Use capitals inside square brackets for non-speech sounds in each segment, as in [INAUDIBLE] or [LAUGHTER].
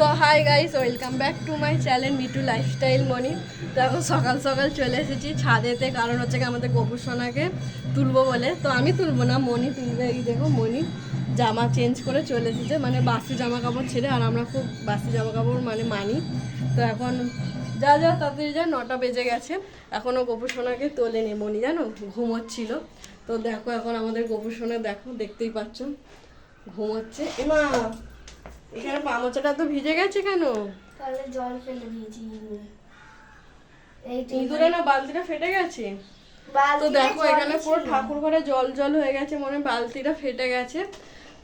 তো hi guys welcome back to my channel Mitu lifestyle Moni তো এখন সকাল সকাল চলে এসেছি ছাদেতে, কারণ হচ্ছে আমাদের গোপুর সোনাকে তুলবো বলে। তো আমি তুলবো না মনি তুলবে। এই দেখো মনি জামা চেঞ্জ করে চলে এসেছে মানে বাসি জামা কাপড় ছেড়ে, আর আমরা খুব বাসি জামা কাপড় মানে মানি। তো এখন যা যা তাড়াতাড়ি যা, নটা বেজে গেছে। এখনও গোপুর সোনাকে তোলেনি মনি জানো? ঘুমোচ্ছিল। তো দেখো এখন আমাদের গোপুর সোনা, দেখো, দেখতেই পাচ্ছ, ঘুমোচ্ছে। এমা এখানে পামোচাটা তো ভিজে গেছে কেন? তাহলে জল ফেলে দিয়েছি এই ইঁদুরে না বালতিটা ফেটে গেছে? তো দেখো এখানে পুরো ঠাকুর ঘরে জল জল হয়ে গেছে মনে বালতিটা ফেটে গেছে।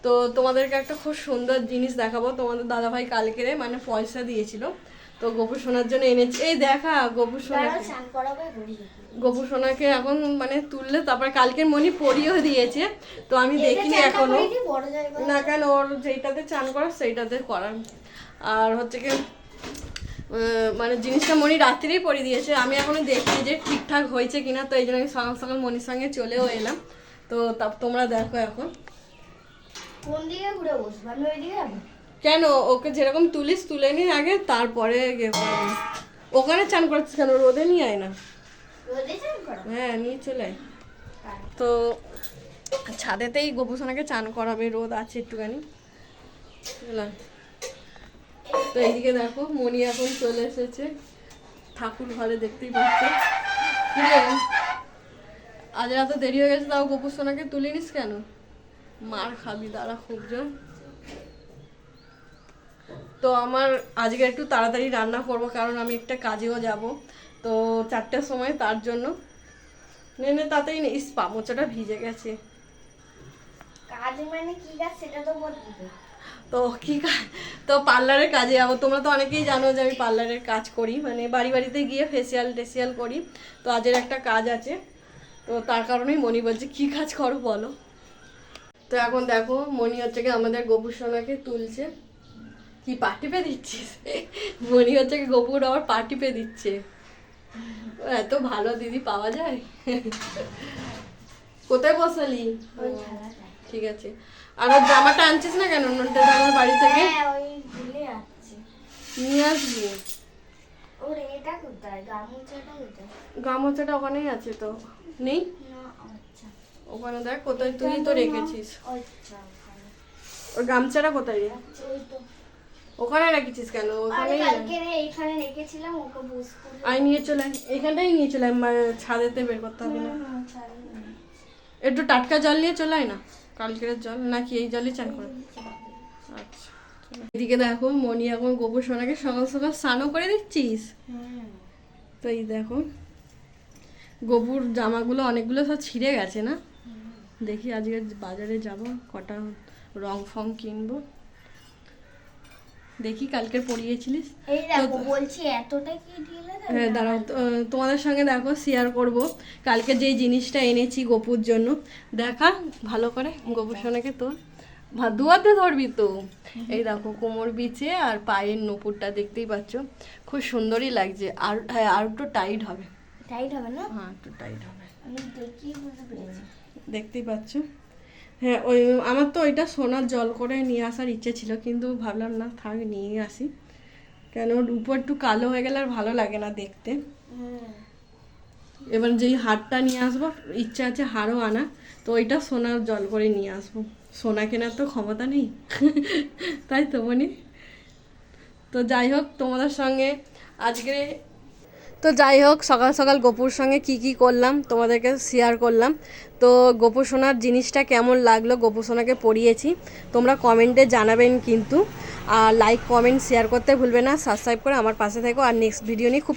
তো তোমাদেরকে একটা খুব সুন্দর জিনিস দেখাবো। তোমাদের দাদাভাই কালকে মানে পয়সা দিয়েছিল। তো গোপু সোনার জন্য এনেছি। এই দেখা গোপু স্নান গোপু সোনাকে এখন মানে তুললে তারপর কালকের মনি পরিয়েও দিয়েছে। তো আমি দেখিনি এখনও। করে না কেন? ওর যেইটাতে চান করার সেইটাতে করার। আর হচ্ছে কি মানে জিনিসটা মনি রাত্রেই পরে দিয়েছে। আমি এখনও দেখি যে ঠিকঠাক হয়েছে কিনা তো এই জন্য আমি সকাল সকাল মনির সঙ্গে চলেও এলাম। তো তা তোমরা দেখো এখন। কোন দিকে ঘুরে বসবো? আমি ওই দিকে যাব। কেন? ওকে যেরকম তুলিস তুলে নি আগে তারপরে ওখানে চান করছিস কেন? রোদে নিয়ে আয় না। হ্যাঁ নিয়ে চলে আয়। তো ছাদেতেই গোপুসোনাকে চান করাবে রোদ আছে একটুখানি। তো এইদিকে দেখো মনি এখন চলে এসেছে। ঠাকুর ঘরে দেখতেই পাচ্ছ। আজ এত দেরি হয়ে গেছে তাও গোপুসোনাকে তুলিনিস কেন? মার খাবি দাঁড়া খুব জোর। তো আমার আজকে একটু তাড়াতাড়ি রান্না করব কারণ আমি একটা কাজেও যাব। তো চারটের সময় তার জন্য। নে নে তাড়াতাড়ি নে। ইস পামোচাটা ভিজে গেছে। কাজ মানে কি কাজ সেটা তো বলবে তো কি কা- তো পার্লারের কাজে যাব। তোমরা তো অনেকেই জানো যে আমি পার্লারের কাজ করি মানে বাড়ি বাড়িতে গিয়ে ফেসিয়াল টেসিয়াল করি। তো আজের একটা কাজ আছে। তো তার কারণেই মনি বলছে কি কাজ করো বলো? তো এখন দেখো মনি হচ্ছে কি আমাদের গোপুর সোনাকে তুলছে। কি পা টিপে দিচ্ছিস? মনি হচ্ছে কি গোপুর আবার পা টিপে দিচ্ছে। এত ভালো দিদি পাওয়া যায়। কোথায় বসালি? ঠিক আছে। আর ওর জামাটা আনছিস না কেন? নোটে দাদার বাড়ি থেকে? হ্যাঁ ওই ভুলে যাচ্ছে নিয়ে আসবি। গামোচাটা ওখানেই আছে তো। নেই? আচ্ছা। ওখানে দেখ কোথায় তুই তো রেখেছিস। আচ্ছা ওর গামছাটা কোথায় রে? ওখানে রেখেছিস কেন? আরে ওখানেই এইখানে রেখেছিলাম ওকে বুঝ করে আই নিয়ে চলে। এখানটাই নিয়ে চলে মানে ছাদেতে বের করতে হবে না। একটু টাটকা জল নিয়ে চলে আয় না কালকের জল নাকি এই জলই চান করে। আচ্ছা এদিকে দেখো মনি এখন গোবর সোনাকে সকাল সকাল স্নানও করে দিচ্ছিস? তো এই দেখো গোপুর জামাগুলো অনেকগুলো সব ছিঁড়ে গেছে না? দেখি আজকে বাজারে যাব কটা রং ফং কিনবো। দেখি কালকে পড়িয়েছিলিস? এই দেখো বলছি এতটা কি ঢিলে হ্যাঁ দাঁড়াও তোমাদের সঙ্গে দেখো শেয়ার করব। কালকে যেই জিনিসটা এনেছি গোপুর জন্য। দেখা ভালো করে গোপুর সোনাকে তোর দুয়াতে ধরবি তো? এই দেখো কোমর বিছে আর পায়ের নপুরটা দেখতেই পাচ্ছ। খুব সুন্দরই লাগছে। আর হ্যাঁ আর একটু টাইট হবে। টাইট হবে না? হ্যাঁ একটু টাইট হবে। আমি দেখি দেখতেই পাচ্ছ? হ্যাঁ ওই আমার তো ওইটা সোনার জল করে নিয়ে আসার ইচ্ছে ছিল কিন্তু ভাবলাম না থাক নিয়ে আসি। কেন উপর একটু কালো হয়ে গেলে আর ভালো লাগে না দেখতে। এবার যেই হারটা নিয়ে আসব ইচ্ছা আছে হারও আনা তো ওইটা সোনার জল করে নিয়ে আসব। সোনা কেনার তো ক্ষমতা নেই। [LAUGHS] তাই তো মনি? তো যাই হোক তোমাদের সঙ্গে আজকে তো যাই হোক সকাল সকাল গোপুর সঙ্গে কি কি করলাম তোমাদেরকে শেয়ার করলাম। তো গোপু সোনার জিনিসটা কেমন লাগল গোপু সোনাকে পড়িয়েছি। তোমরা কমেন্টে জানাবেন কিন্তু। আর লাইক কমেন্ট শেয়ার করতে ভুলবে না। সাবস্ক্রাইব করে আমার পাশে থেকো। আর নেক্সট ভিডিও নিয়ে খুব